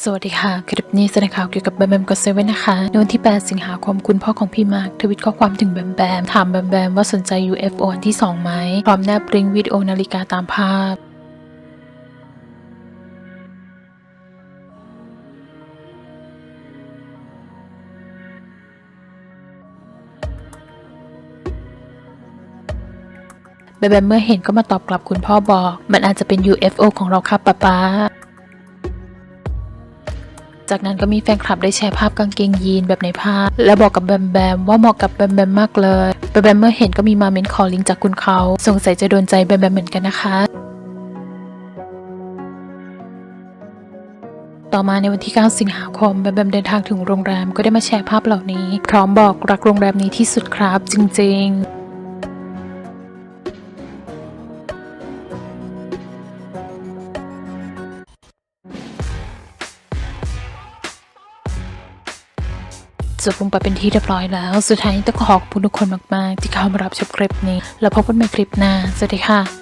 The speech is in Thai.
สวัสดีค่ะ คลิปนี้แสดงข่าวเกี่ยวกับแบมแบมก็เซเว่นนะคะในวันที่ 8 สิงหาคมคุณพ่อของพี่มาร์คทวิตข้อความถึงแบมแบม ถามแบมแบมว่าสนใจ UFO อันที่ 2 ไหม พร้อมแนบลิงวิดีโอนาฬิกาตามภาพแบมแบมเมื่อเห็นก็มาตอบกลับคุณพ่อบอก มันอาจจะเป็น UFO ของเราครับป๊าป๊า จากนั้นก็มีแฟนคลับได้แชร์ภาพกางเกงยีนแบบในภาพ และบอกกับแบมแบมว่าเหมาะกับแบมแบมมากเลยแบมแบมเมื่อเห็นก็มีมาเมนต์ขอลิงก์จากคุณเขาสงสัยจะโดนใจแบมแบมเหมือนกันนะคะต่อมาในวันที่ 9 สิงหาคมแบมแบมเดินทางถึงโรงแรมก็ได้มาแชร์ภาพเหล่านี้ พร้อมบอกรักโรงแรมนี้ที่สุดครับจริง ๆ จบลงไปเป็นที่เรียบร้อยแล้ว สุดท้ายต้องขอขอบคุณทุกคนมาก ๆ ที่เข้ามารับชมคลิปนี้ แล้วพบกันใหม่คลิปหน้า สวัสดีค่ะ